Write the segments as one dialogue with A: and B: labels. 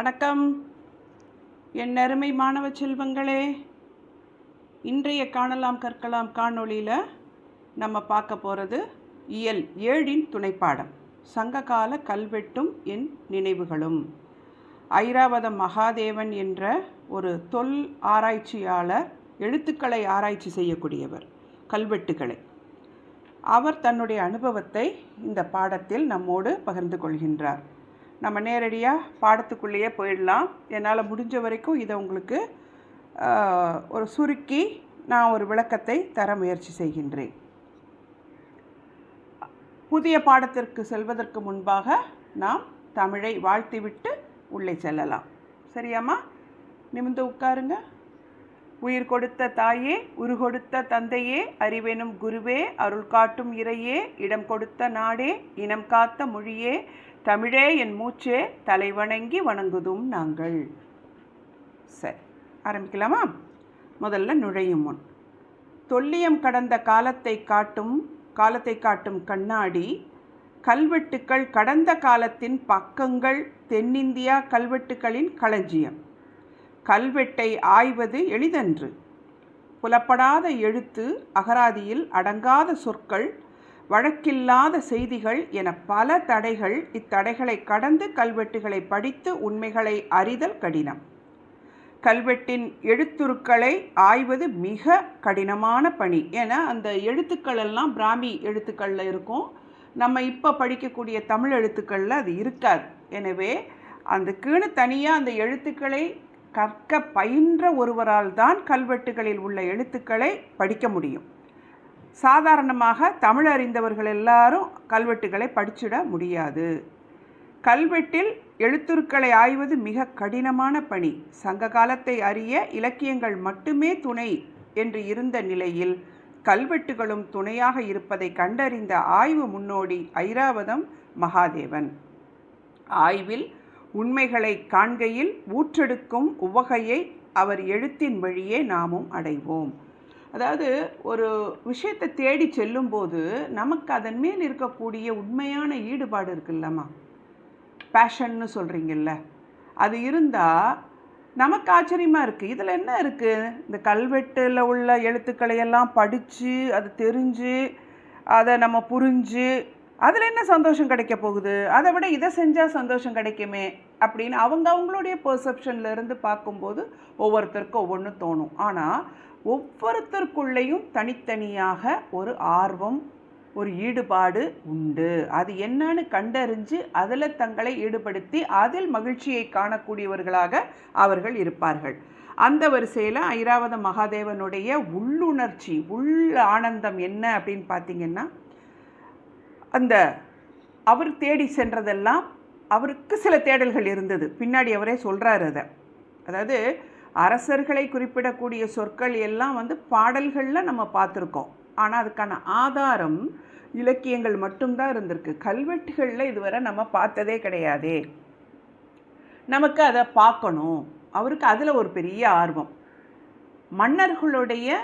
A: வணக்கம். என் அருமை மாணவ செல்வங்களே இன்றைய காணலாம் கற்கலாம் காணொளியில் நம்ம பார்க்க போகிறது இயல் ஏழின் துணைப்பாடம். சங்ககால கல்வெட்டும் என் நினைவுகளும். ஐராவதம் மகாதேவன் என்ற ஒரு தொல் ஆராய்ச்சியாளர் எழுத்துக்களை ஆராய்ச்சி செய்யக்கூடியவர் கல்வெட்டுகளை. அவர் தன்னுடைய அனுபவத்தை இந்த பாடத்தில் நம்மோடு பகிர்ந்து கொள்கின்றார். நம்ம நேரடியாக பாடத்துக்குள்ளேயே போயிடலாம். என்னால் முடிஞ்ச வரைக்கும் இதை உங்களுக்கு ஒரு சுருக்கி நான் ஒரு விளக்கத்தை தர முயற்சி செய்கின்றேன். புதிய பாடத்திற்கு செல்வதற்கு முன்பாக நாம் தமிழை வாழ்த்திவிட்டு உள்ளே செல்லலாம். சரியாம்மா? நிமிந்து உட்காருங்க. உயிர் கொடுத்த தாயே உருகொடுத்த தந்தையே அறிவெனும் குருவே அருள் காட்டும் இறையே இடம் கொடுத்த நாடே இனம் காத்த மொழியே தமிழே என் மூச்சே தலைவணங்கி வணங்குதும் நாங்கள். சரி ஆரம்பிக்கலாமா? முதல்ல நுழையும் முன். தொல்லியம் கடந்த காலத்தை காட்டும் காலத்தை காட்டும் கண்ணாடி கல்வெட்டுக்கள் கடந்த காலத்தின் பக்கங்கள் தென்னிந்தியா கல்வெட்டுக்களின் களஞ்சியம். கல்வெட்டை ஆய்வது எளிதன்று. புலப்படாத எழுத்து அகராதியில் அடங்காத சொற்கள் வழக்கில்லாத செய்திகள் என பல தடைகள் இத்தடைகளை கடந்து கல்வெட்டுகளை படித்து உண்மைகளை அறிதல் கடினம். கல்வெட்டின் எழுத்துருக்களை ஆய்வது மிக கடினமான பணி ஏன்னா அந்த எழுத்துக்கள் எல்லாம் பிராமி எழுத்துக்களில் இருக்கும். நம்ம இப்போ படிக்கக்கூடிய தமிழ் எழுத்துக்களில் அது இருக்காது. எனவே அந்த கீழே தனியாக அந்த எழுத்துக்களை கற்க பயின்ற ஒருவரால் தான் கல்வெட்டுகளில் உள்ள எழுத்துக்களை படிக்க முடியும். சாதாரணமாக தமிழ் அறிந்தவர்கள் எல்லாரும் கல்வெட்டுகளை படிச்சிட முடியாது. கல்வெட்டில் எழுத்துருக்களை ஆய்வது மிக கடினமான பணி. சங்க காலத்தை அறிய இலக்கியங்கள் மட்டுமே துணை என்று இருந்த நிலையில் கல்வெட்டுகளும் துணையாக இருப்பதை கண்டறிந்த ஆய்வு முன்னோடி ஐராவதம் மகாதேவன். ஆய்வில் உண்மைகளை காண்கையில் ஊற்றெடுக்கும் உவகையை அவர் எழுத்தின் வழியே நாமும் அடைவோம். அதாவது ஒரு விஷயத்தை தேடி செல்லும்போது நமக்கு அதன் மேல் இருக்கக்கூடிய உண்மையான ஈடுபாடு இருக்குல்லம்மா. பேஷன்னு சொல்கிறீங்கல்ல அது இருந்தால் நமக்கு ஆச்சரியமாக இருக்குது இதில் என்ன இருக்குது இந்த கல்வெட்டில் உள்ள எழுத்துக்களை எல்லாம் படித்து அது தெரிஞ்சு அதை நம்ம புரிஞ்சு அதில் என்ன சந்தோஷம் கிடைக்க போகுது? அதை விட இதை செஞ்சால் சந்தோஷம் கிடைக்குமே? அப்படின்னு அவங்க அவங்களுடைய பெர்செப்ஷன்ல இருந்து பார்க்கும்போது ஒவ்வொருத்தருக்கும் ஒவ்வொன்று தோணும். ஆனால் ஒவ்வொருத்தருக்குள்ளேயும் தனித்தனியாக ஒரு ஆர்வம் ஒரு ஈடுபாடு உண்டு. அது என்னன்னு கண்டறிஞ்சு அதில் தங்களை ஈடுபடுத்தி அதில் மகிழ்ச்சியை காணக்கூடியவர்களாக அவர்கள் இருப்பார்கள். அந்த வரிசையில் ஐராவத மகாதேவனுடைய உள்ளுணர்ச்சி உள் ஆனந்தம் என்ன அப்படின்னு பார்த்தீங்கன்னா அந்த அவர் தேடி சென்றதெல்லாம் அவருக்கு சில தேடல்கள் இருந்தது. பின்னாடி அவரே சொல்கிறாரு அதை. அதாவது அரசர்களை குறிப்பிடக்கூடிய சொற்கள் எல்லாம் வந்து பாடல்களில் நம்ம பார்த்துருக்கோம். ஆனால் அதுக்கான ஆதாரம் இலக்கியங்கள் மட்டும்தான் இருந்திருக்கு. கல்வெட்டுகளில் இதுவரை நம்ம பார்த்ததே கிடையாதே. நமக்கு அதை பார்க்கணும். அவருக்கு அதில் ஒரு பெரிய ஆர்வம். மன்னர்களுடைய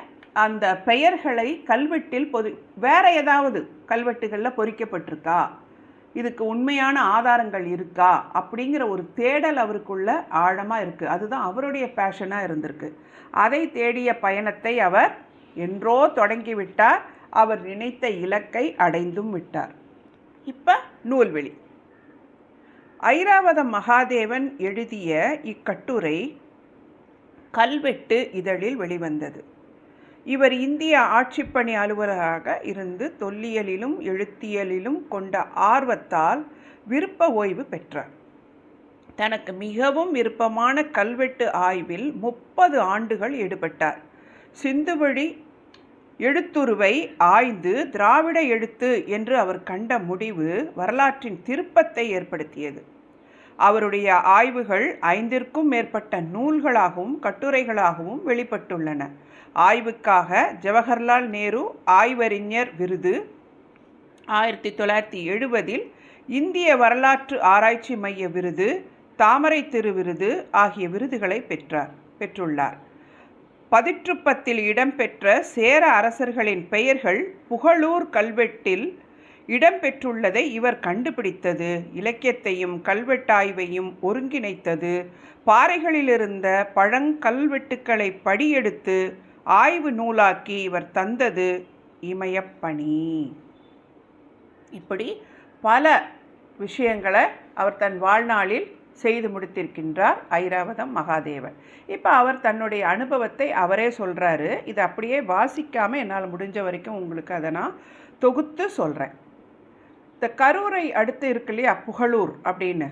A: அந்த பெயர்களை கல்வெட்டில் பொது வேற ஏதாவது கல்வெட்டுகளில் பொறிக்கப்பட்டிருக்கா? இதுக்கு உண்மையான ஆதாரங்கள் இருக்கா? அப்படிங்கிற ஒரு தேடல் அவருக்குள்ள ஆழமாக இருக்குது அதுதான் அவருடைய பேஷனாக இருந்திருக்கு. அதை தேடிய பயணத்தை அவர் என்றோ தொடங்கிவிட்டார். அவர் நினைத்த இலக்கை அடைந்தும் விட்டார். இப்போ நூல்வெளி. ஐராவத மகாதேவன் எழுதிய இக்கட்டுரை கல்வெட்டு இதழில் வெளிவந்தது. இவர் இந்திய ஆட்சிப்பணி அலுவலராக இருந்து தொல்லியலிலும் எழுத்தியலிலும் கொண்ட ஆர்வத்தால் விருப்ப ஓய்வு பெற்றார். தனக்கு மிகவும் விருப்பமான கல்வெட்டு ஆய்வில் முப்பது ஆண்டுகள் ஈடுபட்டார். சிந்துவழி எழுத்துருவை ஆய்ந்து திராவிட எழுத்து என்று அவர் கண்ட முடிவு வரலாற்றின் திருப்பத்தை ஏற்படுத்தியது. அவருடைய ஆய்வுகள் ஐந்திற்கும் மேற்பட்ட நூல்களாகவும் கட்டுரைகளாகவும் வெளிப்பட்டுள்ளன. ஆய்வுக்காக ஜவஹர்லால் நேரு ஆய்வறிஞர் விருது. ஆயிரத்தி தொள்ளாயிரத்தி எழுபதில் இந்திய வரலாற்று ஆராய்ச்சி மைய விருது தாமரை திரு விருது ஆகிய விருதுகளை பெற்றார் பெற்றுள்ளார். பதிற்றுப்பத்தில் இடம்பெற்ற சேர அரசர்களின் பெயர்கள் புகழூர் கல்வெட்டில் இடம்பெற்றுள்ளதை இவர் கண்டுபிடித்தது. இலக்கியத்தையும் கல்வெட்டாய்வையும் ஒருங்கிணைத்தது. பாறைகளிலிருந்த பழங்கல்வெட்டுக்களை படியெடுத்து ஆய்வு நூலாக்கி இவர் தந்தது இமயப்பணி. இப்படி பல விஷயங்களை அவர் தன் வாழ்நாளில் செய்து முடித்திருக்கின்றார் ஐராவதம் மகாதேவன். இப்போ அவர் தன்னுடைய அனுபவத்தை அவரே சொல்கிறாரு இதை அப்படியே வாசிக்காமல் என்னால் முடிஞ்ச வரைக்கும் உங்களுக்கு அதை நான் தொகுத்து சொல்கிறேன் இந்த கரூரை அடுத்து இருக்கு இல்லையா புகழூர் அப்படின்னு.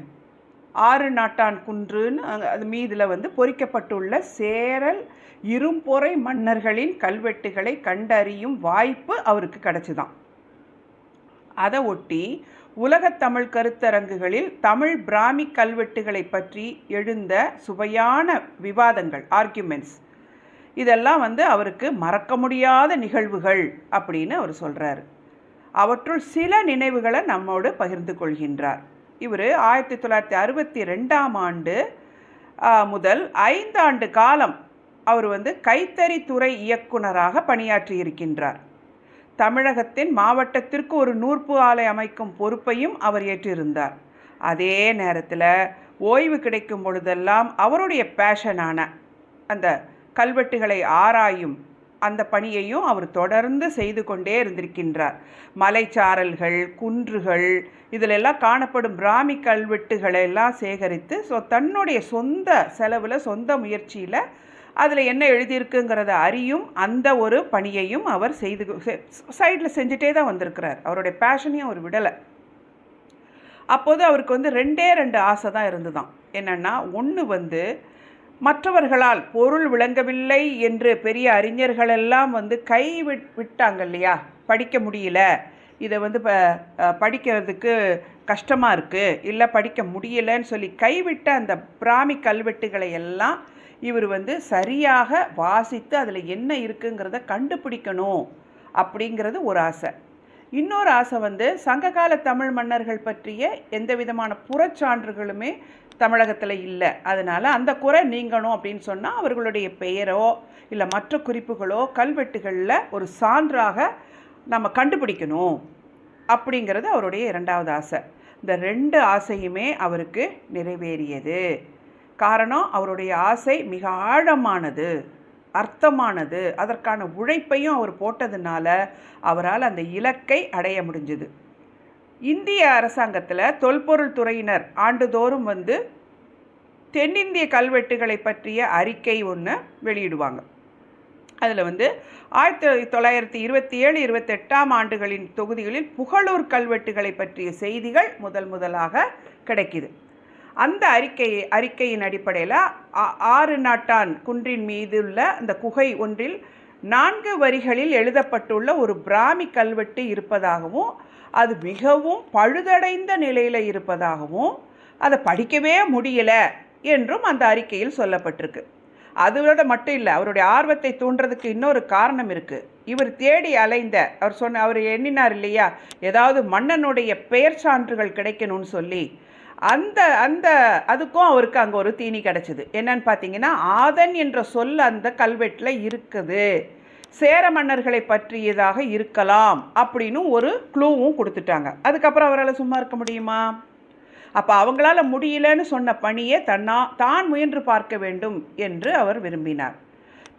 A: ஆறு நாட்டான் குன்றுன்னு அது மீதில் வந்து பொறிக்கப்பட்டுள்ள சேரல் இரும்பொறை மன்னர்களின் கல்வெட்டுகளை கண்டறியும் வாய்ப்பு அவருக்கு கிடச்சிதான். அதை ஒட்டி உலகத்தமிழ் கருத்தரங்குகளில் தமிழ் பிராமி கல்வெட்டுகளை பற்றி எழுந்த சுவையான விவாதங்கள் ஆர்கியூமெண்ட்ஸ் இதெல்லாம் வந்து அவருக்கு மறக்க முடியாத நிகழ்வுகள் அப்படின்னு அவர் சொல்கிறாரு அவற்றுள் சில நினைவுகளை நம்மோடு பகிர்ந்து கொள்கின்றார். இவர் ஆயிரத்தி தொள்ளாயிரத்தி அறுபத்தி ரெண்டாம் ஆண்டு முதல் ஐந்தாண்டு காலம் அவர் வந்து கைத்தறித்துறை இயக்குனராக பணியாற்றி இருக்கின்றார். தமிழகத்தின் மாவட்டத்திற்கு ஒரு நூற்பு ஆலை அமைக்கும் பொறுப்பையும் அவர் ஏற்றிருந்தார். அதே நேரத்தில் ஓய்வு கிடைக்கும் பொழுதெல்லாம் அவருடைய பேஷனான அந்த கல்வெட்டுகளை ஆராயும் அந்த பணியையும் அவர் தொடர்ந்து செய்து கொண்டே இருந்திருக்கின்றார். மலைச்சாரல்கள் குன்றுகள் இதிலெல்லாம் காணப்படும் பிராமி கல்வெட்டுகளை எல்லாம் சேகரித்து ஸோ தன்னுடைய சொந்த செலவில் சொந்த முயற்சியில் அதில் என்ன எழுதியிருக்குங்கிறத அறியும் அந்த ஒரு பணியையும் அவர் செய்து சைடில் செஞ்சுட்டே தான் வந்திருக்கிறார். அவருடைய பேஷனையும் அவர் விடலை. அப்போது அவருக்கு வந்து ரெண்டே ரெண்டு ஆசை தான் இருந்துதான் என்னென்னா ஒன்று வந்து மற்றவர்களால் பொருள் விளங்கவில்லை என்று பெரிய அறிஞர்களெல்லாம் வந்து கை விட் விட்டாங்க இல்லையா படிக்க முடியல. இதை வந்து ப படிக்கிறதுக்கு கஷ்டமாக இருக்குது இல்லை படிக்க முடியலன்னு சொல்லி கைவிட்ட அந்த பிராமி கல்வெட்டுகளை எல்லாம் இவர் வந்து சரியாக வாசித்து அதில் என்ன இருக்குங்கிறத கண்டுபிடிக்கணும் அப்படிங்கிறது ஒரு ஆசை. இன்னொரு ஆசை வந்து சங்ககால தமிழ் மன்னர்கள் பற்றிய எந்த விதமான புறச்சான்றுகளுமே தமிழகத்தில் இல்லை. அதனால் அந்த குறை நீங்கணும் அப்படின்னு சொன்னால் அவர்களுடைய பெயரோ இல்லை மற்ற குறிப்புகளோ கல்வெட்டுகளில் ஒரு சான்றாக நம்ம கண்டுபிடிக்கணும் அப்படிங்கிறது அவருடைய இரண்டாவது ஆசை. இந்த ரெண்டு ஆசையுமே அவருக்கு நிறைவேறியது. காரணம் அவருடைய ஆசை மிக ஆழமானது. அர்த்தமானது அதற்கான உழைப்பையும் அவர் போட்டதுனால அவரால் அந்த இலக்கை அடைய முடிஞ்சுது. இந்திய அரசாங்கத்தில் தொல்பொருள் துறையினர் ஆண்டுதோறும் வந்து தென்னிந்திய கல்வெட்டுகளை பற்றிய அறிக்கை ஒன்று வெளியிடுவாங்க. அதில் வந்து ஆயிரத்தி தொள்ளாயிரத்தி இருபத்தி ஏழு இருபத்தெட்டாம் ஆண்டுகளின் தொகுதிகளில் புகழூர் கல்வெட்டுகளை பற்றிய செய்திகள் முதல் முதலாக கிடைக்கிது. அந்த அறிக்கை அறிக்கையின் அடிப்படையில் ஆ- ஆறு நாட்டான் குன்றின் மீதுள்ள அந்த குகை ஒன்றில் நான்கு வரிகளில் எழுதப்பட்டுள்ள ஒரு பிராமி கல்வெட்டு இருப்பதாகவும் அது மிகவும் பழுதடைந்த நிலையில் இருப்பதாகவும் அதை படிக்கவே முடியல என்றும் அந்த அறிக்கையில் சொல்லப்பட்டிருக்கு. அதோட மட்டும் இல்லை அவருடைய ஆர்வத்தை தூண்டுறதுக்கு இன்னொரு காரணம் இருக்குது இவர் தேடி அலைந்த அவர் சொன்ன அவர் எண்ணினார் இல்லையா? ஏதாவது மன்னனுடைய பெயர் சான்றுகள் கிடைக்கணும்னு சொல்லி அந்த அந்த அதுக்கும் அவருக்கு அங்கே ஒரு தீனி கிடச்சிது. என்னன்னு பார்த்தீங்கன்னா ஆதன் என்ற சொல் அந்த கல்வெட்டில் இருக்குது. சேர மன்னர்களை பற்றியதாக இருக்கலாம் அப்படின்னு ஒரு க்ளூவும் கொடுத்துட்டாங்க. அதுக்கப்புறம் அவரால் சும்மா இருக்க முடியுமா? அப்போ அவங்களால முடியலன்னு சொன்ன பணியை தன்னா தான் முயன்று பார்க்க வேண்டும் என்று அவர் விரும்பினார்.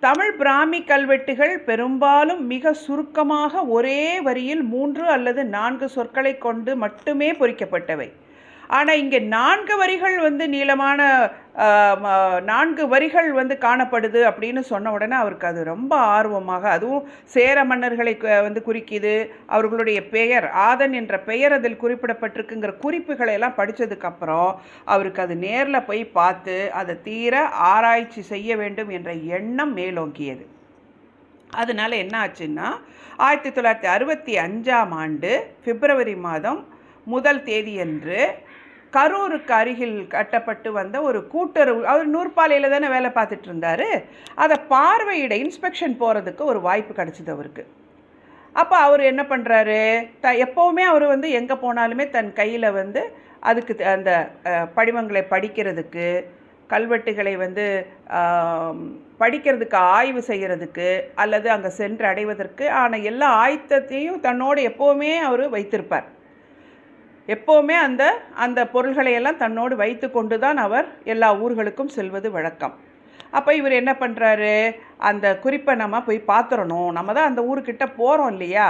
A: தமிழ் பிராமி கல்வெட்டுகள் பெரும்பாலும் மிக சுருக்கமாக ஒரே வரியில் மூன்று அல்லது நான்கு சொற்களை கொண்டு மட்டுமே பொறிக்கப்பட்டவை. ஆனால் இங்கே நான்கு வரிகள் வந்து நீளமான நான்கு வரிகள் வந்து காணப்படுது அப்படின்னு சொன்ன உடனே அவருக்கு அது ரொம்ப ஆர்வமாக அதுவும் சேர மன்னர்களை வந்து குறிக்கிது அவர்களுடைய பெயர் ஆதன் என்ற பெயர் அதில் குறிப்பிடப்பட்டிருக்குங்கிற குறிப்புகளை எல்லாம் படித்ததுக்கப்புறம் அவருக்கு அது நேரில் போய் பார்த்து அதை தீர ஆராய்ச்சி செய்ய வேண்டும் என்ற எண்ணம் மேலோங்கியது. அதனால என்ன ஆச்சுன்னா ஆயிரத்தி தொள்ளாயிரத்தி அறுபத்தி அஞ்சாம் ஆண்டு பிப்ரவரி மாதம் முதல் தேதியன்று கரூருக்கு அருகில் கட்டப்பட்டு வந்த ஒரு கூட்டுறவு அவர் நூற்பாலையில் தானே வேலை பார்த்துட்டு இருந்தார். அதை பார்வையிட இன்ஸ்பெக்ஷன் போகிறதுக்கு ஒரு வாய்ப்பு கிடச்சிது அவருக்கு. அப்போ அவர் என்ன பண்ணுறாரு த எப்போவுமே அவர் வந்து எங்கே போனாலுமே தன் கையில் வந்து அதுக்கு த- அந்த படிமங்களை படிவங்களை படிக்கிறதுக்கு கல்வெட்டுகளை வந்து படிக்கிறதுக்கு ஆய்வு செய்கிறதுக்கு அல்லது அங்கே சென்று அடைவதற்கு ஆன எல்லா ஆயத்தத்தையும் தன்னோடு எப்போவுமே அவர் வைத்திருப்பார். எப்போவுமே அந்த அந்த பொருள்களை எல்லாம் தன்னோடு வைத்து கொண்டு தான் அவர் எல்லா ஊர்களுக்கும் செல்வது வழக்கம். அப்போ இவர் என்ன பண்ணுறாரு அந்த குறிப்பை நம்ம போய் பார்த்துறணும் நம்ம தான் அந்த ஊருக்கிட்ட போகிறோம் இல்லையா?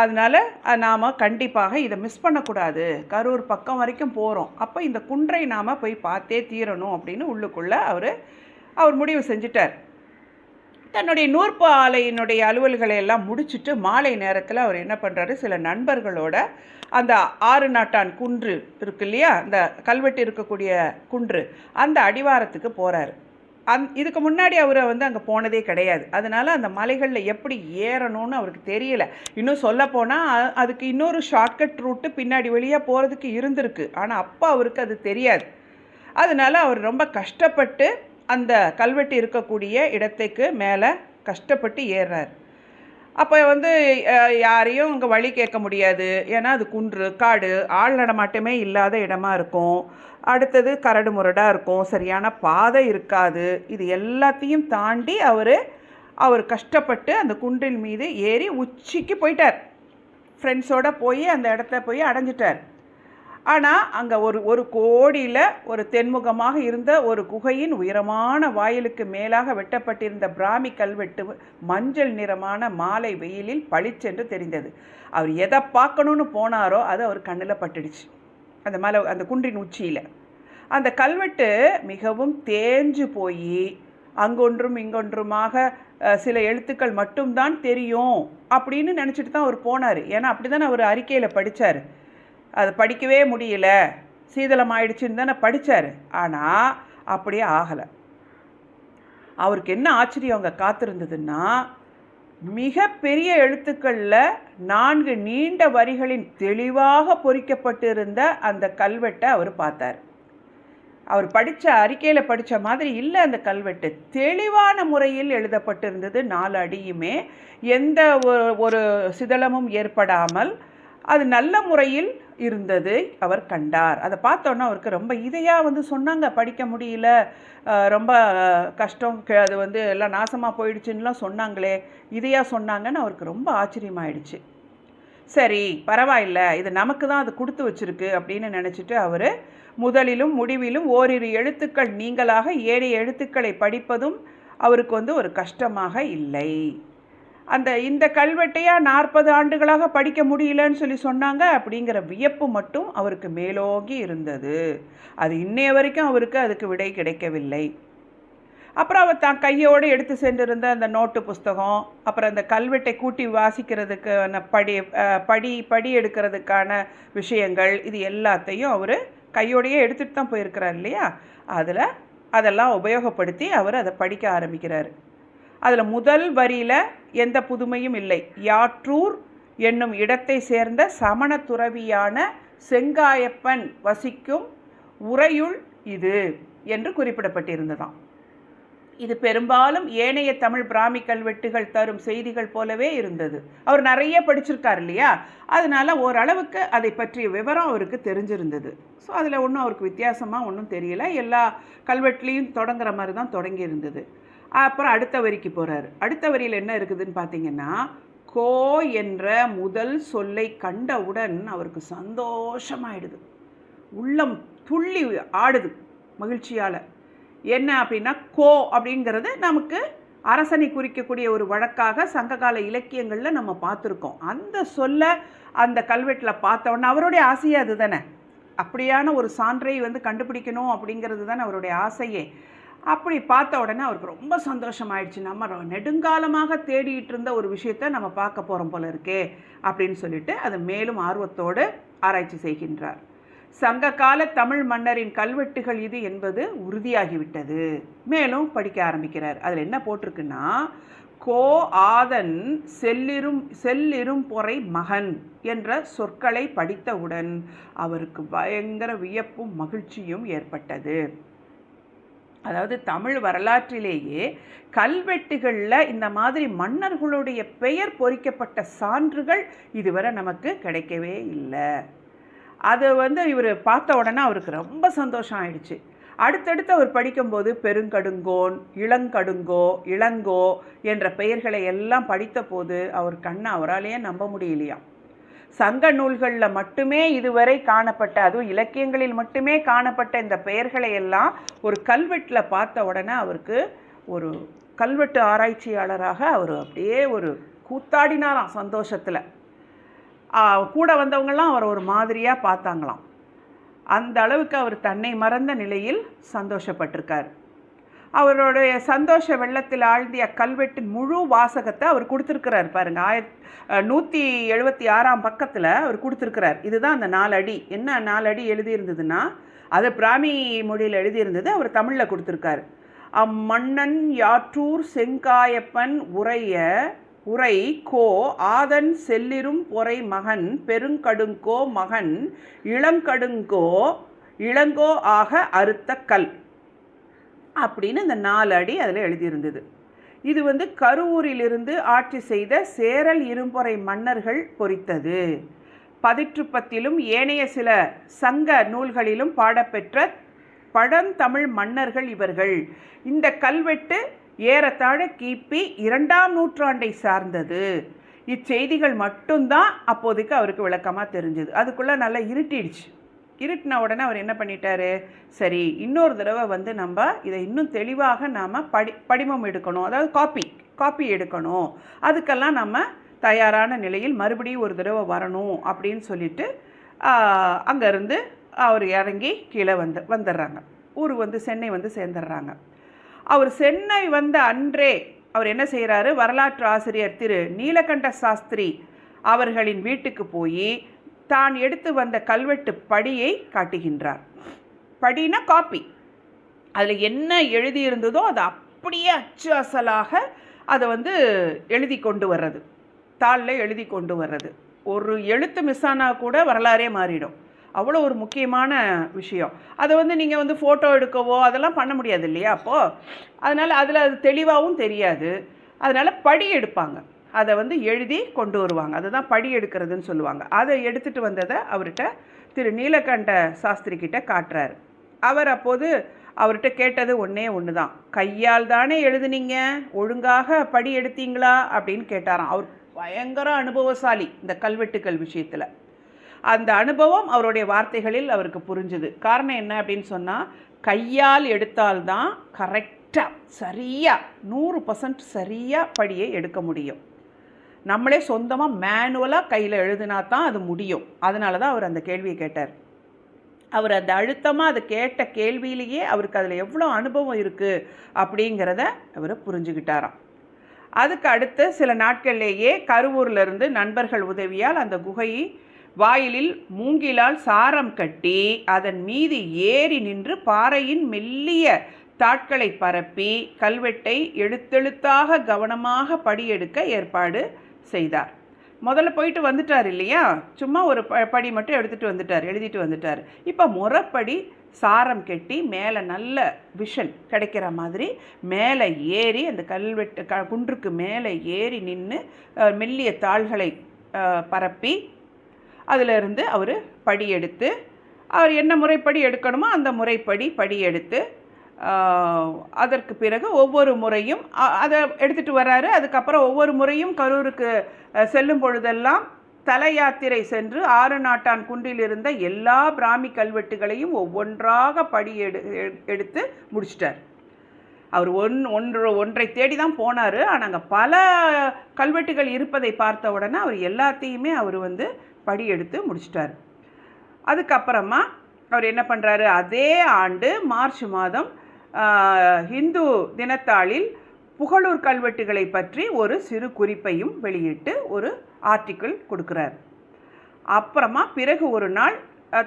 A: அதனால் நாம் கண்டிப்பாக இதை மிஸ் பண்ணக்கூடாது. கரூர் பக்கம் வரைக்கும் போகிறோம் அப்போ இந்த குன்றை நாம் போய் பார்த்தே தீரணும் அப்படின்னு உள்ளுக்குள்ளே அவர் அவர் முடிவு செஞ்சிட்டார். தன்னுடைய நூற்பு ஆலையினுடைய அலுவல்களை எல்லாம் முடிச்சுட்டு மாலை நேரத்தில் அவர் என்ன பண்ணுறாரு சில நண்பர்களோட அந்த ஆறு நாட்டான் குன்று இருக்கு இல்லையா? அந்த கல்வெட்டு இருக்கக்கூடிய குன்று அந்த அடிவாரத்துக்கு போகிறாரு அந் இதுக்கு முன்னாடி அவர் வந்து அங்கே போனதே கிடையாது. அதனால் அந்த மலைகளில் எப்படி ஏறணும்னு அவருக்கு தெரியல. இன்னும் சொல்லப்போனால் அதுக்கு இன்னொரு ஷார்ட்கட் ரூட்டு பின்னாடி வழியாக போகிறதுக்கு இருந்திருக்கு. ஆனால் அப்போ அவருக்கு அது தெரியாது. அதனால அவர் ரொம்ப கஷ்டப்பட்டு அந்த கல்வெட்டு இருக்கக்கூடிய இடத்துக்கு மேலே கஷ்டப்பட்டு ஏறுறார். அப்போ வந்து யாரையும் இங்கே வழி கேட்க முடியாது. ஏன்னா அது குன்று காடு ஆள் நடமாட்டமே இல்லாத இடமா இருக்கும். அடுத்தது கரடு முரடாக இருக்கும். சரியான பாதை இருக்காது. இது எல்லாத்தையும் தாண்டி அவர் அவர் கஷ்டப்பட்டு அந்த குன்றின் மீது ஏறி உச்சிக்கு போயிட்டார். ஃப்ரெண்ட்ஸோடு போய் அந்த இடத்த போய் அடைஞ்சிட்டார். ஆனால் அங்கே ஒரு ஒரு கோடியில் ஒரு தென்முகமாக இருந்த ஒரு குகையின் உயரமான வாயிலுக்கு மேலாக வெட்டப்பட்டிருந்த பிராமி கல்வெட்டு மஞ்சள் நிறமான மாலை வெயிலில் பளிச்சென்று தெரிந்தது. அவர் எதை பார்க்கணுன்னு போனாரோ அது அவர் கண்ணில் பட்டுடுச்சு. அந்த மலை அந்த குன்றின் உச்சியில். அந்த கல்வெட்டு மிகவும் தேஞ்சு போய் அங்கொன்றும் இங்கொன்றுமாக சில எழுத்துக்கள் மட்டும்தான் தெரியும் அப்படின்னு நினச்சிட்டு தான் அவர் போனார். ஏன்னா அப்படி தானே அவர் அறிக்கையில் படித்தார் அது படிக்கவே முடியல. சீதளம் ஆயிடுச்சுன்னு தானே படித்தார் ஆனால் அப்படியே ஆகலை. அவருக்கு என்ன ஆச்சரியம் அங்கே காத்திருந்ததுன்னா மிக பெரிய எழுத்துக்களில் நான்கு நீண்ட வரிகளின் தெளிவாக பொறிக்கப்பட்டிருந்த அந்த கல்வெட்டை அவர் பார்த்தார். அவர் படித்த அறிக்கையில் படித்த மாதிரி இல்லை அந்த கல்வெட்டு. தெளிவான முறையில் எழுதப்பட்டிருந்தது நாலு அடியுமே. எந்த ஒரு- ஒரு சிதலமும் ஏற்படாமல் அது நல்ல முறையில் இருந்தது அவர் கண்டார். அதை பார்த்தோன்னா அவருக்கு ரொம்ப இதையாக வந்து சொன்னாங்க படிக்க முடியல ரொம்ப கஷ்டம் அது வந்து எல்லாம் நாசமாக போயிடுச்சுன்னெலாம் சொன்னாங்களே இதையாக சொன்னாங்கன்னு அவருக்கு ரொம்ப ஆச்சரியமாயிடுச்சு. சரி பரவாயில்ல இது நமக்கு தான் அது கொடுத்து வச்சிருக்கு அப்படின்னு நினச்சிட்டு அவர் முதலிலும் முடிவிலும் ஓரிரு எழுத்துக்கள் நீங்களாக ஏழைய எழுத்துக்களை படிப்பதும் அவருக்கு வந்து ஒரு கஷ்டமாக இல்லை. அந்த இந்த கல்வெட்டையா நாற்பது ஆண்டுகளாக படிக்க முடியலன்னு சொல்லி சொன்னாங்க அப்படிங்கிற வியப்பு மட்டும் அவருக்கு மேலோங்கி இருந்தது. அது இன்னைய வரைக்கும் அவருக்கு அதுக்கு விடை கிடைக்கவில்லை. அப்புறம் அவர் தான் கையோடு எடுத்து சென்றிருந்த அந்த நோட்டு புஸ்தகம் அப்புறம் அந்த கல்வெட்டை கூட்டி வாசிக்கிறதுக்கான படி படி படி எடுக்கிறதுக்கான விஷயங்கள் இது எல்லாத்தையும் அவர் கையோடையே எடுத்துகிட்டு தான் போயிருக்கிறார் இல்லையா? அதில் அதெல்லாம் உபயோகப்படுத்தி அவர் அதை படிக்க ஆரம்பிக்கிறார். அதில் முதல் வரியில் எந்த புதுமையும் இல்லை. யாற்றூர் என்னும் இடத்தை சேர்ந்த சமண துறவியான செங்காயப்பன் வசிக்கும் உறையுள் இது என்று குறிப்பிடப்பட்டிருந்ததாம். இது பெரும்பாலும் ஏனைய தமிழ் பிராமி கல்வெட்டுகள் தரும் செய்திகள் போலவே இருந்தது. அவர் நிறைய படிச்சிருக்கார் இல்லையா? அதனால ஓரளவுக்கு அதை பற்றிய விவரம் அவருக்கு தெரிஞ்சிருந்தது. ஸோ அதில் ஒன்றும் அவருக்கு வித்தியாசமாக ஒன்றும் தெரியல. எல்லா கல்வெட்டுலேயும் தொடங்குற மாதிரி தான் தொடங்கி இருந்தது அப்புறம் அடுத்த வரிக்கு போகிறாரு அடுத்த வரியில் என்ன இருக்குதுன்னு பார்த்தீங்கன்னா கோ என்ற முதல் சொல்லை கண்டவுடன் அவருக்கு சந்தோஷமாயிடுது. உள்ளம் துள்ளி ஆடுது மகிழ்ச்சியால். என்ன அப்படின்னா கோ அப்படிங்கிறது நமக்கு அரசனை குறிக்கக்கூடிய ஒரு வழக்காக சங்ககால இலக்கியங்களில் நம்ம பார்த்துருக்கோம். அந்த சொல்ல அந்த கல்வெட்டில் பார்த்தோன்னே அவருடைய ஆசையே அதுதானே. அப்படியான ஒரு சான்றை வந்து கண்டுபிடிக்கணும் அப்படிங்கிறது தானே அவருடைய ஆசையே. அப்படி பார்த்த உடனே அவருக்கு ரொம்ப சந்தோஷமாயிடுச்சு. நம்ம நெடுங்காலமாக தேடிட்டு இருந்த ஒரு விஷயத்த நம்ம பார்க்க போகிறோம் போல இருக்கே அப்படின்னு சொல்லிட்டு அது மேலும் ஆர்வத்தோடு ஆராய்ச்சி செய்கின்றார். சங்ககால தமிழ் மன்னரின் கல்வெட்டுகள் இது என்பது உறுதியாகிவிட்டது. மேலும் படிக்க ஆரம்பிக்கிறார். அதில் என்ன போட்டிருக்குன்னா கோ ஆதன் செல்லிரும் செல்லிரும் பொறை மகன் என்ற சொற்களை படித்தவுடன் அவருக்கு பயங்கர வியப்பும் மகிழ்ச்சியும் ஏற்பட்டது. அதாவது தமிழ் வரலாற்றிலேயே கல்வெட்டுகளில் இந்த மாதிரி மன்னர்களுடைய பெயர் பொறிக்கப்பட்ட சான்றுகள் இதுவரை நமக்கு கிடைக்கவே இல்லை. அது வந்து இவர் பார்த்த உடனே அவருக்கு ரொம்ப சந்தோஷம் ஆயிடுச்சு. அடுத்தடுத்து அவர் படிக்கும்போது பெருங்கடுங்கோன் இளங்கடுங்கோ இளங்கோ என்ற பெயர்களை எல்லாம் படித்தபோது அவர் கண்ணை அவராலேயே நம்ப முடியலையாம். சங்க நூல்களில் மட்டுமே இதுவரை காணப்பட்ட அதுவும் இலக்கியங்களில் மட்டுமே காணப்பட்ட இந்த பெயர்களை எல்லாம் ஒரு கல்வெட்டில் பார்த்த உடனே அவருக்கு ஒரு கல்வெட்டு ஆராய்ச்சியாளராக அவர் அப்படியே ஒரு கூத்தாடினாராம் சந்தோஷத்தில். கூட வந்தவங்களாம் அவர் ஒரு மாதிரியாக பார்த்தாங்களாம். அந்த அளவுக்கு அவர் தன்னை மறந்த நிலையில் சந்தோஷப்பட்டிருக்கார். அவருடைய சந்தோஷ வெள்ளத்தில் ஆழ்ந்திய கல்வெட்டின் முழு வாசகத்தை அவர் கொடுத்துருக்கிறார் பாருங்க. ஆயிரத் நூற்றி எழுபத்தி ஆறாம் பக்கத்தில் அவர் கொடுத்துருக்கிறார். இதுதான் அந்த நாலு அடி என்ன நாலு அடி எழுதியிருந்ததுன்னா அது பிராமி மொழியில் எழுதியிருந்தது அவர் தமிழில் கொடுத்துருக்காரு. அம்மன்னன் யாற்றூர் செங்காயப்பன் உரைய உரை கோ ஆதன் செல்லிரும் பொறை மகன் பெருங்கடுங்கோ மகன் இளங்கடுங்கோ இளங்கோ ஆக அறுத்த கல். அப்படின்னு இந்த நாலு அடி அதில் எழுதியிருந்தது. இது வந்து கருவூரிலிருந்து ஆட்சி செய்த சேரல் இரும்பொறை மன்னர்கள் பொறித்தது. பதிற்றுப்பத்திலும் ஏனைய சில சங்க நூல்களிலும் பாடப்பெற்ற பழந்தமிழ் மன்னர்கள் இவர்கள். இந்த கல்வெட்டு ஏறத்தாழ கிபி இரண்டாம் நூற்றாண்டை சார்ந்தது. இச்செய்திகள் மட்டும்தான் அப்போதைக்கு அவருக்கு விளக்கமாக தெரிஞ்சது. அதுக்குள்ளே நல்லா இருட்டிடுச்சு. இருட்டின உடனே அவர் என்ன பண்ணிட்டாரு? சரி இன்னொரு தடவை வந்து நம்ம இதை இன்னும் தெளிவாக நாம் படி படிமம் எடுக்கணும். அதாவது காப்பி காப்பி எடுக்கணும். அதுக்கெல்லாம் நம்ம தயாரான நிலையில் மறுபடியும் ஒரு தடவை வரணும் அப்படின்னு சொல்லிட்டு அங்கேருந்து அவர் இறங்கி கீழே வந்து வந்துடுறாங்க. ஊர் வந்து சென்னை வந்து சேர்ந்துடுறாங்க. அவர் சென்னை வந்த அன்றே அவர் என்ன செய்கிறாரு வரலாற்று ஆசிரியர் திரு. நீலகண்ட சாஸ்திரி அவர்களின் வீட்டுக்கு போய் தான் எடுத்து வந்த கல்வெட்டு படியை காட்டுகின்றார். படினா காப்பி அதில் என்ன எழுதியிருந்ததோ அதை அப்படியே அச்சு அசலாக அதை வந்து எழுதி கொண்டு வர்றது. தாளில் எழுதி கொண்டு வர்றது. ஒரு எழுத்து மிஸ் ஆனால் கூட வரலாறே மாறிடும். அவ்வளோ ஒரு முக்கியமான விஷயம். அதை வந்து நீங்கள் வந்து ஃபோட்டோ எடுக்கவோ அதெல்லாம் பண்ண முடியாது இல்லையா அப்போது அதனால் அதில் அது தெளிவாகவும் தெரியாது. அதனால் படி எடுப்பாங்க. அதை வந்து எழுதி கொண்டு வருவாங்க. அதுதான் படி எடுக்கிறதுன்னு சொல்லுவாங்க. அதை எடுத்துகிட்டு வந்ததை அவர்கிட்ட திரு நீலகண்ட சாஸ்திரி கிட்ட காட்டுறாரு. அவர் அப்போது அவர்கிட்ட கேட்டது ஒன்றே ஒன்று தான் கையால் தானே எழுதுனீங்க? ஒழுங்காக படி எடுத்தீங்களா? அப்படின்னு கேட்டாராம். அவர் பயங்கர அனுபவசாலி இந்த கல்வெட்டுக்கள் விஷயத்தில். அந்த அனுபவம் அவருடைய வார்த்தைகளில் அவருக்கு புரிஞ்சுது. காரணம் என்ன அப்படின்னு சொன்னால் கையால் எடுத்தால்தான் கரெக்டாக சரியாக நூறு பர்சன்ட் சரியாக படியை எடுக்க முடியும். நம்மளே சொந்தமாக மேனுவலாக கையில் எழுதினா தான் அது முடியும். அதனால தான் அவர் அந்த கேள்வியை கேட்டார். அவர் அந்த அழுத்தமாக அதை கேட்ட கேள்வியிலேயே அவருக்கு அதில் எவ்வளோ அனுபவம் இருக்குது அப்படிங்கிறத அவர் புரிஞ்சுக்கிட்டாராம் அதுக்கு அடுத்து சில நாட்கள்லேயே கருவூர்லேருந்து நண்பர்கள் உதவியால் அந்த குகையை வாயிலில் மூங்கிலால் சாரம் கட்டி அதன் மீது ஏறி நின்று பாறையின் மெல்லிய தாட்களை பரப்பி கல்வெட்டை எழுத்தெழுத்தாக கவனமாக படியெடுக்க ஏற்பாடு செய்தார். முதல்ல போயிட்டு வந்துட்டார் இல்லையா? சும்மா ஒரு ப படி மட்டும் எடுத்துகிட்டு வந்துட்டார் எழுதிட்டு வந்துட்டார். இப்போ முறைப்படி சாரம் கெட்டி மேலே நல்ல விஷன் கிடைக்கிற மாதிரி மேலே ஏறி அந்த கல்வெட்டு க குன்றுக்கு மேலே ஏறி நின்று மெல்லிய தாள்களை பரப்பி அதிலிருந்து அவர் படி எடுத்து அவர் என்ன முறைப்படி எடுக்கணுமோ அந்த முறைப்படி படி எடுத்து அதற்கு பிறகு ஒவ்வொரு முறையும் அதை எடுத்துகிட்டு வராரு. அதுக்கப்புறம் ஒவ்வொரு முறையும் கரூருக்கு செல்லும் பொழுதெல்லாம் தல யாத்திரை சென்று ஆறு நாட்டான் குன்றில் இருந்த எல்லா பிராமி கல்வெட்டுகளையும் ஒவ்வொன்றாக படி எடு எடுத்து முடிச்சிட்டார். அவர் ஒன் ஒன்று ஒன்றை தேடி தான் போனார். ஆனால் அங்கே பல கல்வெட்டுகள் இருப்பதை பார்த்த உடனே அவர் எல்லாத்தையுமே அவர் வந்து படி எடுத்து முடிச்சிட்டார். அதுக்கப்புறமா அவர் என்ன பண்ணுறாரு அதே ஆண்டு மார்ச் மாதம் ஹிந்து தினத்தாளில் புகழூர் கல்வெட்டுகளை பற்றி ஒரு சிறு குறிப்பையும் வெளியிட்டு ஒரு ஆர்டிக்கிள் கொடுக்குறார். அப்புறமா பிறகு ஒரு நாள்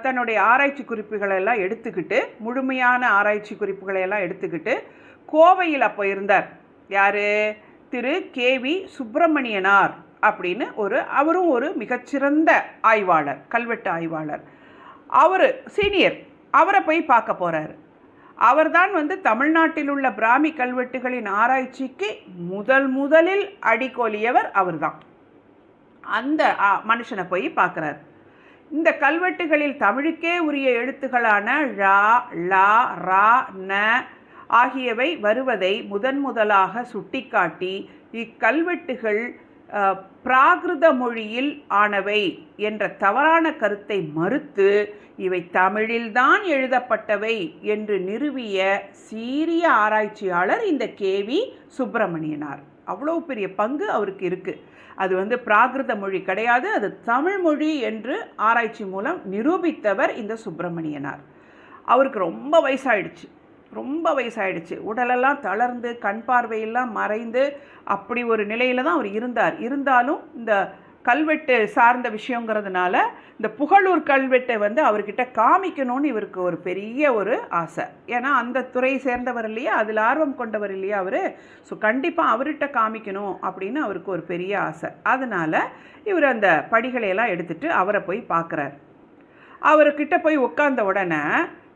A: தன்னுடைய ஆராய்ச்சி குறிப்புகளெல்லாம் எடுத்துக்கிட்டு முழுமையான ஆராய்ச்சி குறிப்புகளையெல்லாம் எடுத்துக்கிட்டு கோவையில் அப்போ இருந்தார். யார்? திரு கேவி சுப்பிரமணியனார் அப்படின்னு ஒரு அவரும் ஒரு மிகச்சிறந்த ஆய்வாளர் கல்வெட்டு ஆய்வாளர். அவர் சீனியர். அவரை போய் பார்க்க போகிறாரு அவர்தான் வந்து தமிழ்நாட்டில் உள்ள பிராமி கல்வெட்டுகளின் ஆராய்ச்சிக்கு முதல் முதலில் அடிக்கோலியவர் அவர்தான். அந்த மனுஷனை போய் பார்க்குறார். இந்த கல்வெட்டுகளில் தமிழுக்கே உரிய எழுத்துக்களான ழா லா ரா ந ஆகியவை வருவதை முதன் முதலாக சுட்டிக்காட்டி இக்கல்வெட்டுகள் பிராகிருத மொழியில் ஆனவை என்ற தவறான கருத்தை மறுத்து இவை தமிழில்தான் எழுதப்பட்டவை என்று நிறுவிய சீரிய ஆராய்ச்சியாளர் இந்த கேவி சுப்பிரமணியனார். அவ்வளோ பெரிய பங்கு அவருக்கு இருக்குது அது வந்து பிராகிருத மொழி கிடையாது அது தமிழ் மொழி என்று ஆராய்ச்சி மூலம் நிரூபித்தவர் இந்த சுப்பிரமணியனார். அவருக்கு ரொம்ப வயசாயிடுச்சு. ரொம்ப வயசாயிடுச்சு. உடலெல்லாம் தளர்ந்து கண் பார்வையெல்லாம் மறைந்து அப்படி ஒரு நிலையில் தான் அவர் இருந்தார். இருந்தாலும் இந்த கல்வெட்டு சார்ந்த விஷயங்கிறதுனால இந்த புகழூர் கல்வெட்டை வந்து அவர்கிட்ட காமிக்கணும்னு இவருக்கு ஒரு பெரிய ஒரு ஆசை. ஏன்னா அந்த துறை சேர்ந்தவர் இல்லையா அதில் ஆர்வம் கொண்டவர் இல்லையா அவர். ஸோ கண்டிப்பாக அவர்கிட்ட காமிக்கணும் அப்படின்னு அவருக்கு ஒரு பெரிய ஆசை. அதனால் இவர் அந்த படிகளையெல்லாம் எடுத்துகிட்டு அவரை போய் பார்க்குறார். அவர்கிட்ட போய் உட்கார்ந்த உடனே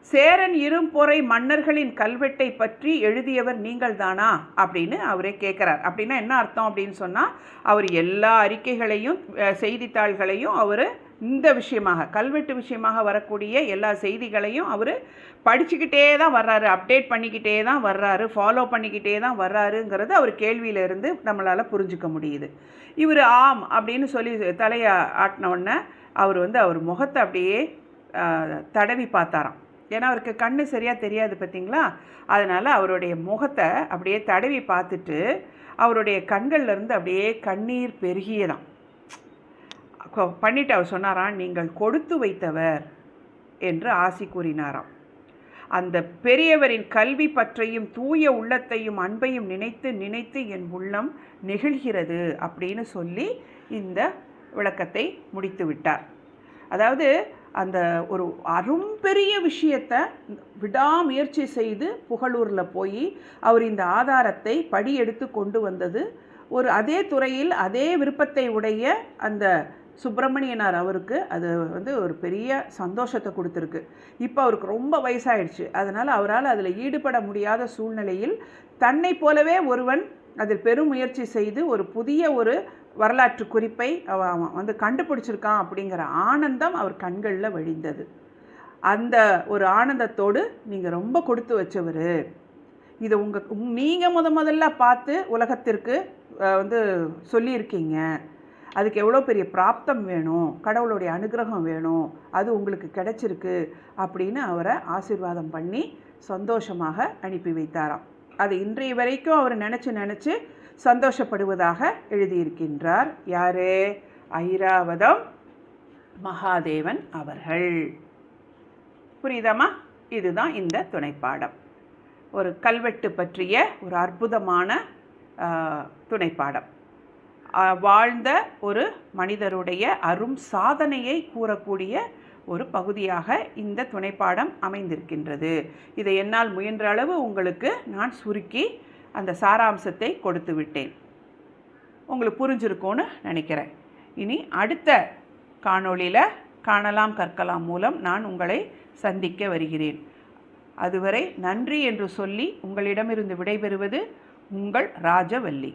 A: சேரன் இரும்பொறை மன்னர்களின் கல்வெட்டை பற்றி எழுதியவர் நீங்கள் தானா அப்படின்னு அவரே கேட்குறார். அப்படின்னா என்ன அர்த்தம் அப்படின்னு சொன்னால் அவர் எல்லா அறிக்கைகளையும் செய்தித்தாள்களையும் அவர் இந்த விஷயமாக கல்வெட்டு விஷயமாக வரக்கூடிய எல்லா செய்திகளையும் அவர் படிச்சுக்கிட்டே தான் வர்றாரு அப்டேட் பண்ணிக்கிட்டே தான் வர்றாரு ஃபாலோ பண்ணிக்கிட்டே தான் வர்றாருங்கிறது அவர் கேள்வியிலிருந்து நம்மளால் புரிஞ்சுக்க முடியுது. இவர் ஆம் அப்படின்னு சொல்லி தலையை ஆட்டின உடனே அவர் வந்து அவர் முகத்தை அப்படியே தடவி பார்த்தாராம். ஏன்னா அவருக்கு கண்ணு சரியாக தெரியாது பார்த்தீங்களா அதனால் அவருடைய முகத்தை அப்படியே தடவி பார்த்துட்டு அவருடைய கண்கள்லேருந்து அப்படியே கண்ணீர் பெருகியதாம். பண்ணிட்டு அவர் சொன்னாராம் நீங்கள் கொடுத்து வைத்தவர் என்று ஆசி கூறினாராம். அந்த பெரியவரின் கல்வி பற்றையும் தூய உள்ளத்தையும் அன்பையும் நினைத்து நினைத்து என் உள்ளம் நெகிழ்கிறது அப்படின்னு சொல்லி இந்த விளக்கத்தை முடித்து விட்டார். அதாவது அந்த ஒரு அரும்பெரிய விஷயத்தை விடாமுயற்சி செய்து புகழூரில் போய் அவர் இந்த ஆதாரத்தை படி எடுத்து கொண்டு வந்தது. ஒரு அதே துறையில் அதே விருப்பத்தை உடைய அந்த சுப்பிரமணியனார் அவருக்கு அது வந்து ஒரு பெரிய சந்தோஷத்தை கொடுத்துருக்கு. இப்போ அவருக்கு ரொம்ப வயசாயிடுச்சு. அதனால் அவரால் அதில் ஈடுபட முடியாத சூழ்நிலையில் தன்னை போலவே ஒருவன் அதில் பெரும் முயற்சி செய்து ஒரு புதிய ஒரு வரலாற்று குறிப்பை அவன் வந்து கண்டுபிடிச்சிருக்கான் அப்படிங்கிற ஆனந்தம் அவர் கண்களில் வழிந்தது. அந்த ஒரு ஆனந்தத்தோடு நீங்கள் ரொம்ப கொடுத்து வச்சவர். இதை உங்கள் நீங்கள் முத முதல்ல பார்த்து உலகத்திற்கு வந்து சொல்லியிருக்கீங்க. அதுக்கு எவ்வளோ பெரிய பிராப்தம் வேணும் கடவுளுடைய அனுகிரகம் வேணும் அது உங்களுக்கு கிடைச்சிருக்கு அப்படின்னு அவரை ஆசீர்வாதம் பண்ணி சந்தோஷமாக அனுப்பி வைத்தாராம். அது இன்றைய வரைக்கும் அவர் நினச்சி நினச்சி சந்தோஷப்படுவதாக எழுதியிருக்கின்றார். யாரு? ஐராவதம் மகாதேவன் அவர்கள். புரியுதாம்மா? இதுதான் இந்த துணைப்பாடம். ஒரு கல்வெட்டு பற்றிய ஒரு அற்புதமான துணைப்பாடம். வாழ்ந்த ஒரு மனிதருடைய அரும் சாதனையை கூறக்கூடிய ஒரு பகுதியாக இந்த துணைப்பாடம் அமைந்திருக்கின்றது. இதை என்னால் முயன்ற அளவு உங்களுக்கு நான் சுருக்கி அந்த சாராம்சத்தை கொடுத்து விட்டேன். உங்களுக்கு புரிஞ்சிருக்கும்னு நினைக்கிறேன். இனி அடுத்த காணொளியில் காணலாம் கற்கலாம் மூலம் நான் உங்களை சந்திக்க வருகிறேன். அதுவரை நன்றி என்று சொல்லி உங்களிடமிருந்து விடைபெறுவது உங்கள் ராஜவல்லி.